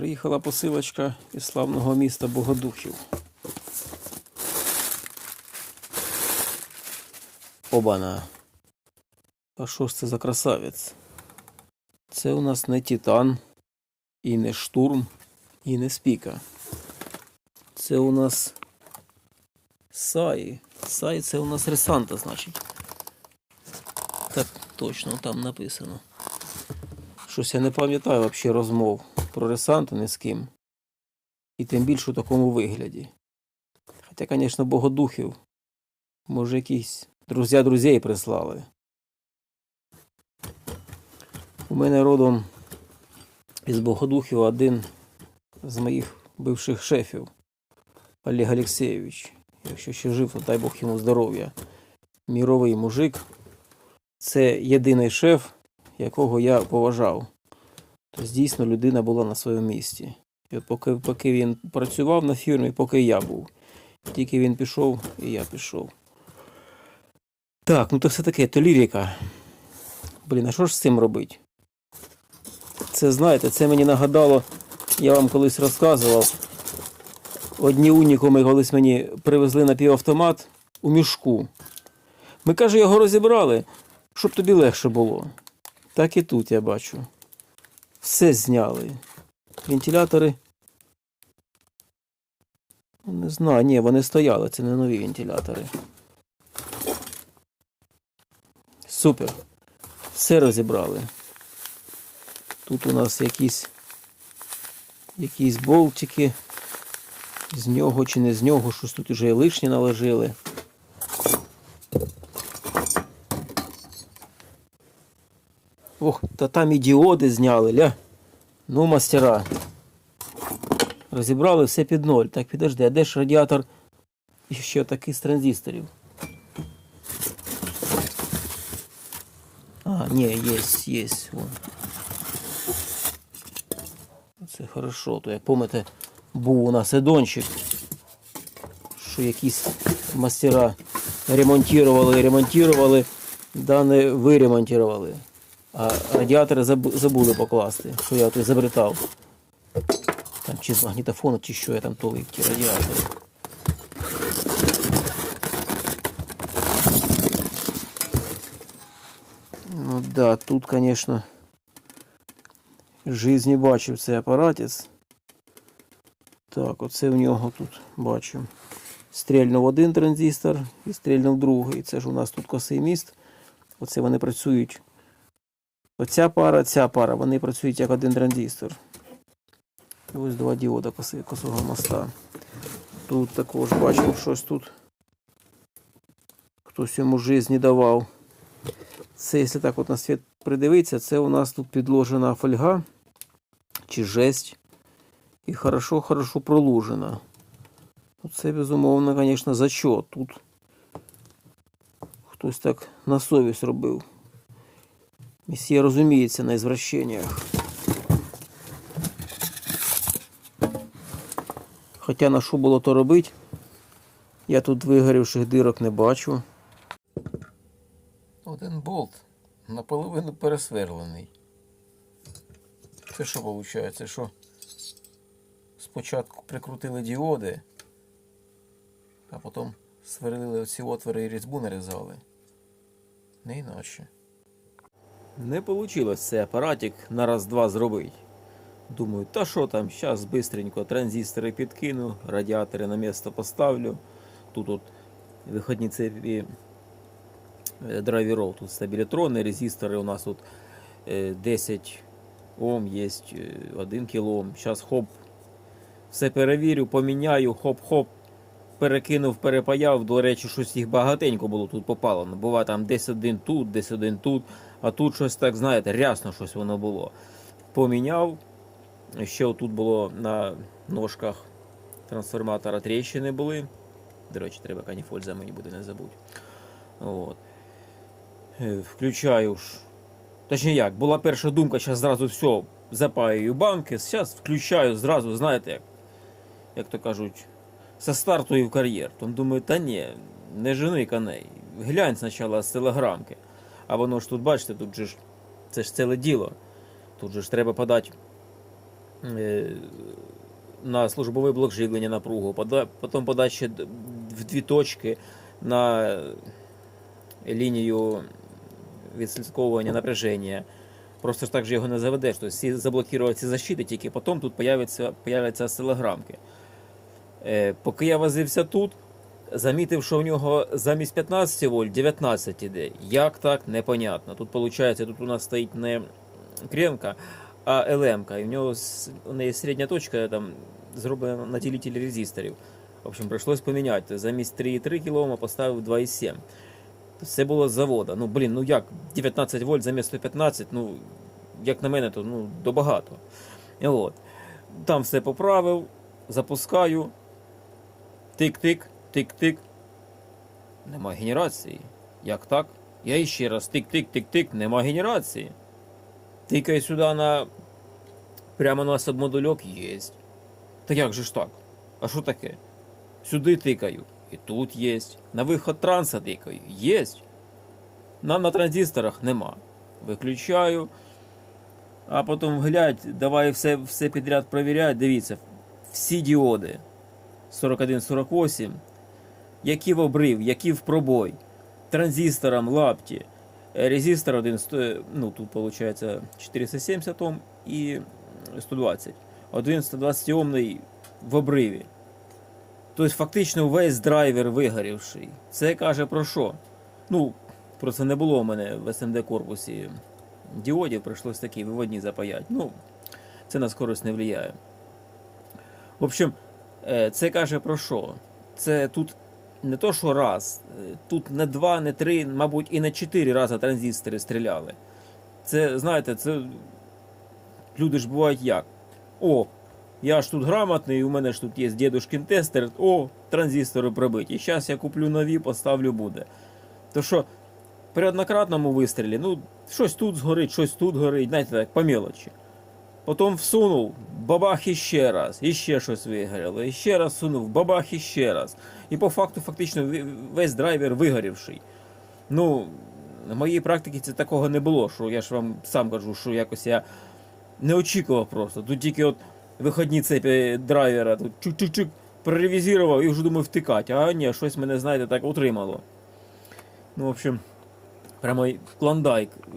Приїхала посилочка із славного міста Богодухів. Обана. А що ж це за красавець? Це у нас не Титан, і не штурм, і не спіка. Це у нас Саї. Саї це у нас Ресанта, значить. Так точно там написано. Щось я не пам'ятаю взагалі розмов про Ресанту ні з ким. І тим більше у такому вигляді. Хоча, звісно, богодухів. Може, якісь друзі друзей прислали. У мене родом із Богодухів один з моїх бивших шефів Олег Олексійович. Якщо ще жив, то дай Бог йому здоров'я. Міровий мужик. Це єдиний шеф, якого я поважав. Тобто дійсно людина була на своєму місці. І поки, поки він працював на фірмі, поки я був. Тільки він пішов, і я пішов. Так, ну то все таке, то лірика. Блін, а що ж з цим робити? Це знаєте, це мені нагадало, я вам колись розказував. Одні унікуми колись мені привезли напівавтомат у мішку. Ми, каже, його розібрали, щоб тобі легше було. Так і тут я бачу. Все зняли. Вентилятори. Не знаю, ні, вони стояли, це не нові вентилятори. Супер. Все розібрали. Тут у нас якісь якісь болтики. З нього чи не з нього, щось тут уже і лишнє наложили. Ох, та там і діоди зняли, ля. Ну, мастера. Розібрали все під ноль. Так, підожди, а де ж радіатор ще такий з транзисторів? А, ні, є, є. Це хорошо. То як пам'ятаєте, був у нас едончик, що якісь мастера ремонтували, ремонтували, да не виремонтували. А радіатори забули покласти, що я тут забритав. Там чи з магнітофону, чи що я там толик ті радіатори. Ну да, тут, конечно, жизнь бачив цей апаратець. Так, оце в нього тут бачимо. Стрільнув один транзистор і стрільнув другий. Це ж у нас тут косий міст. Оце вони працюють. Оця пара, ця пара, вони працюють як один транзистор. І ось два діода косого моста. Тут також бачив щось тут. Хтось йому житті давав. Це, якщо так от на світ придивитися, це у нас тут підложена фольга чи жесть. І хорошо-хорошо пролужена. Ну, Це, безумовно, звісно, зачет. Тут хтось так на совість робив. Месьє розуміється на ізвращеннях. Хоча на що було то робити, я тут вигорівших дирок не бачу. Один болт наполовину пересверлений. Це що виходить? Що спочатку прикрутили діоди, а потім сверлили оці отвори і різьбу нарізали. Не іначе. Не вийшло цей апаратик на раз-два зробити. Думаю, та що там, зараз бистренько транзистори підкину, радіатори на місце поставлю. Тут от виходні цепі е, драйверов, тут стабілітрони, резистори у нас тут е, 10 Ом є 1 кОм. Зараз хоп, все перевірю, поміняю, хоп-хоп. Перекинув, перепаяв. До речі, щось їх багатенько було тут попалено. Буває там десь один тут, десь один тут, а тут щось так, знаєте, рясно щось воно було. Поміняв. Ще отут було на ножках трансформатора тріщини були. До речі, треба каніфоль за мені буде не забудь. От. Е, Включаю ж. Точніше як, була перша думка, зараз зразу все запаюю банки, зараз включаю зразу, знаєте, як, як то кажуть, со старту в кар'єр. Тому думаю, та ні, не жени коней. Глянь спочатку з телеграмки. А воно ж тут, бачите, тут же ж це ж ціле діло. Тут же ж треба подати е, на службовий блок живлення напругу, потім подача д- в дві точки на лінію відслідковування напряження. Просто ж так же його не заведеш. Тобто всі заблокувати ці защити, тільки потім тут появляться, появляться осцилограмки. Е, поки я возився тут, замітив, що в нього замість 15 вольт 19 іде. Як так, непонятно. Тут виходить, тут у нас стоїть не кремка, а ЛМка. І в нього у неї середня точка там зроблена на ділителі резисторів. В общем, прийшлось поміняти. Замість 3,3 кОм поставив 2,7. Все було з завода. Ну, блін, ну як 19 вольт замість 115, ну, як на мене, то ну, добагато. І от. Там все поправив, запускаю. Тик-тик, тик-тик. Нема генерації. Як так? Я іще раз тик-тик-тик-тик, нема генерації. Тикаю сюди на. Прямо на сабмодульок єсть. Та як же ж так? А що таке? Сюди тикаю. І тут єсть. На виход транса тикаю. Єсть. На, на транзисторах нема. Виключаю. А потім глядь, давай все, все підряд провіряй. Дивіться, всі діоди 4148, які в обрив, які в пробой, транзистором лапті, е, резистор один, сто- ну тут виходить 470 Ом і 120. Один 120 омний в обриві. Тобто фактично весь драйвер вигорівший. Це каже про що? Ну, просто не було у мене в SMD корпусі діодів, прийшлось такі виводні запаяти. Ну, це на скорость не впливає. В общем, е, це каже про що? Це тут не то, що раз, е, тут не два, не три, мабуть, і не чотири рази транзистори стріляли. Це, знаєте, це люди ж бувають як? О, я ж тут грамотний, у мене ж тут є дідушкин тестер, о, транзистори пробиті. Зараз я куплю нові, поставлю буде. То що, при однократному вистрілі, ну, щось тут згорить, щось тут горить, знаєте, так, по мелочі. Потім всунув, бабах іще раз, іще щось вигоріло, іще раз сунув, бабах іще раз. І по факту, фактично, весь драйвер вигорівший. Ну, на моїй практиці це такого не було, що я ж вам сам кажу, що якось я не очікував просто. Тут тільки от виходні цепі драйвера, тут чук-чук-чук проревізував і вже думаю втикати. А ні, щось мене, знаєте, так утримало. Ну, в общем, прямо клондайк е,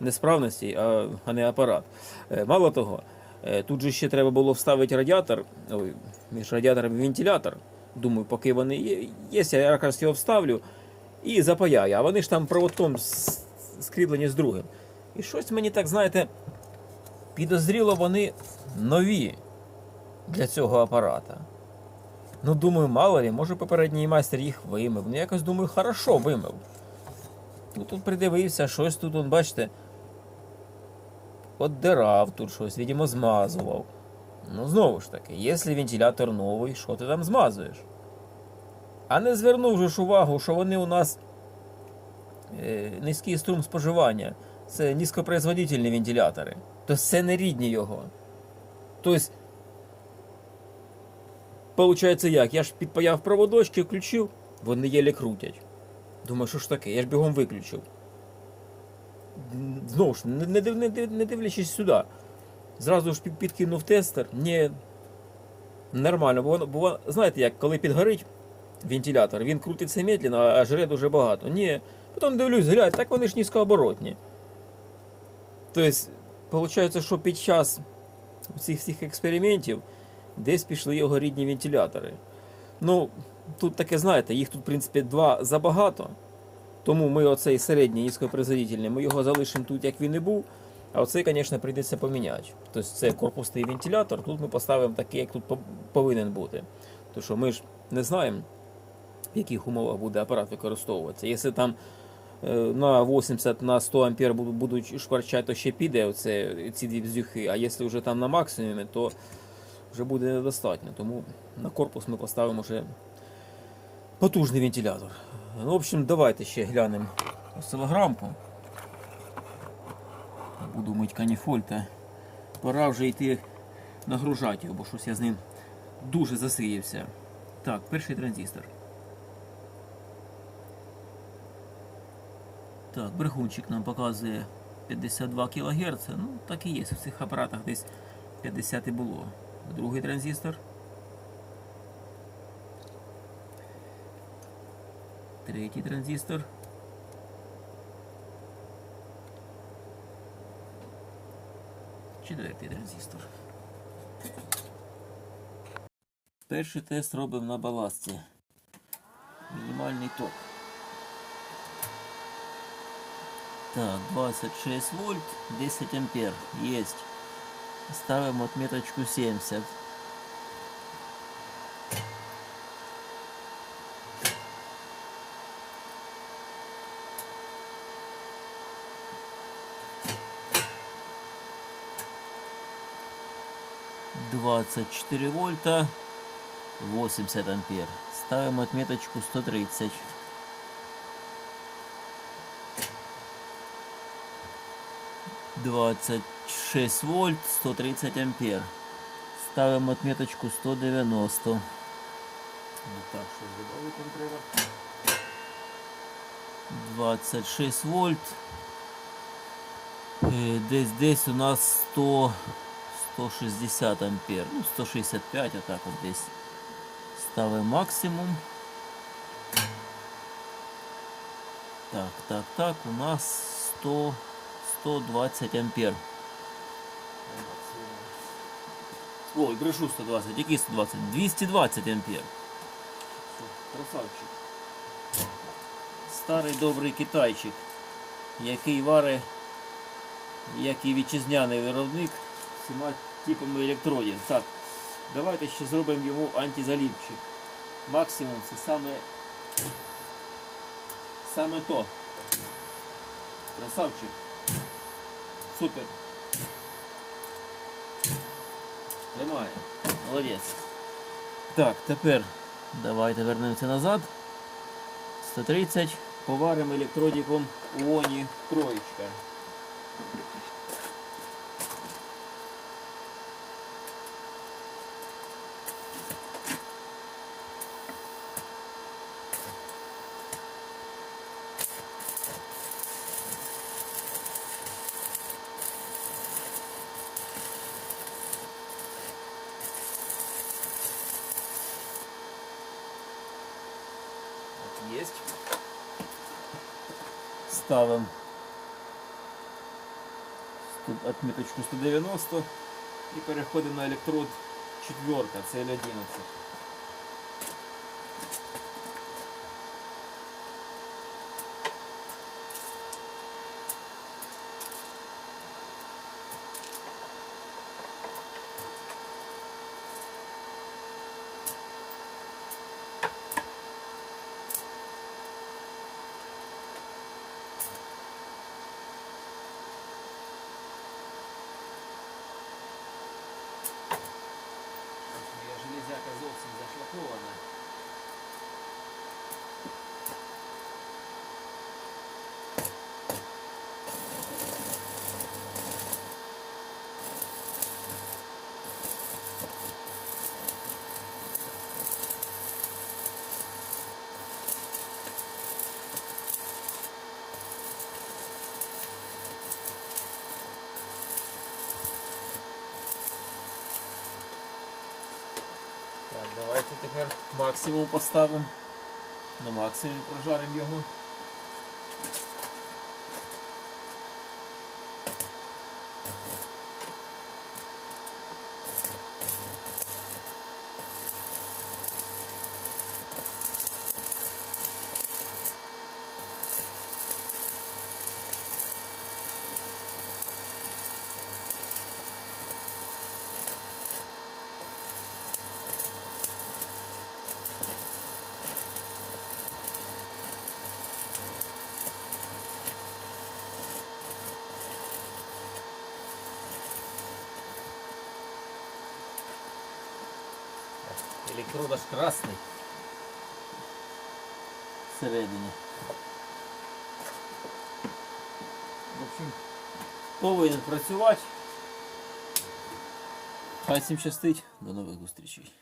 несправності, а, а не апарат. Е, Мало того, е, тут же ще треба було вставити радіатор, ой, між радіатором і вентилятор. Думаю, поки вони є, є я якраз його вставлю і запаяю. А вони ж там проводком скріплені з другим. І щось мені так, знаєте, підозріло вони нові для цього апарата. Ну, думаю, мало ли, може попередній майстер їх вимив. Ну, якось думаю, хорошо вимив. Ну, тут придивився, щось тут, он, бачите, отдирав тут щось, видимо, змазував. Ну, знову ж таки, якщо вентилятор новий, що ти там змазуєш? А не звернув же ж увагу, що вони у нас е, низький струм споживання. Це низькопроизводительні вентилятори. Тобто це не рідні його. Тобто, Получається як? Я ж підпаяв проводочки, включив, вони єлі крутять. Думаю, що ж таке? Я ж бігом виключив. Знову ж, не, не, не, дивлячись сюди. Зразу ж підкинув тестер. Ні. Нормально, бо, бо знаєте як, коли підгорить вентилятор, він крутиться медленно, а жре дуже багато. Ні. Потім дивлюсь, глянь, так вони ж низькооборотні. Тобто, виходить, що під час цих всіх експериментів десь пішли його рідні вентилятори. Ну, тут таке, знаєте, їх тут, в принципі, два забагато. Тому ми оцей середній низькопроизводительний, ми його залишимо тут, як він і був. А оцей, звісно, прийдеться поміняти. Тобто це корпусний вентилятор, тут ми поставимо такий, як тут повинен бути. Тому що ми ж не знаємо, в яких умовах буде апарат використовуватися. Якщо там е, на 80 на 100 ампер будуть, шкварчати, то ще піде оце, ці дві бздюхи. А якщо вже там на максимумі, то вже буде недостатньо. Тому на корпус ми поставимо вже потужний вентилятор. Ну, в общем, давайте ще глянемо осцилограмку. Буду мить каніфоль, та пора вже йти нагружати його, бо щось я з ним дуже засиявся. Так, перший транзистор. Так, брехунчик нам показує 52 кГц. Ну, так і є. У цих апаратах десь 50 і було. Другий транзистор. Третій транзистор. Четвертий транзистор. Перший тест робимо на баласті. Мінімальний ток. Так, 26 вольт, 10 ампер. Есть. Ставим отметочку 70. Двадцать четыре вольта, 80 ампер. Ставим отметочку 130. Двадцать шесть вольт, 130 ампер. Ставим отметочку 190. Вот так, что треба. 26 вольт. Е, Десь десь у нас 100, 160 ампер. Ну, 165, отак от десь. Ставимо максимум. Так, так, так, у нас 100, 120 ампер. Ой, брешу 120, який 120? 220 ампер. Красавчик. Старий добрий китайчик, який варить, як і вітчизняний виробник всіма типами електродів. Так, давайте ще зробимо йому антизаліпчик. Максимум це саме, саме то. Красавчик. Супер. Тримає. Молодець. Так, тепер давайте вернемося назад. 130. Поваримо електродиком ОНІ троєчка. Есть. Ставим отметочку 190 і переходимо на електрод четверка, це L11. Максимум поставимо. На максимум прожаримо його. Электрод аж красний. Всередині. В общем, повинен працювати. Хай всім щастить. До нових зустрічей.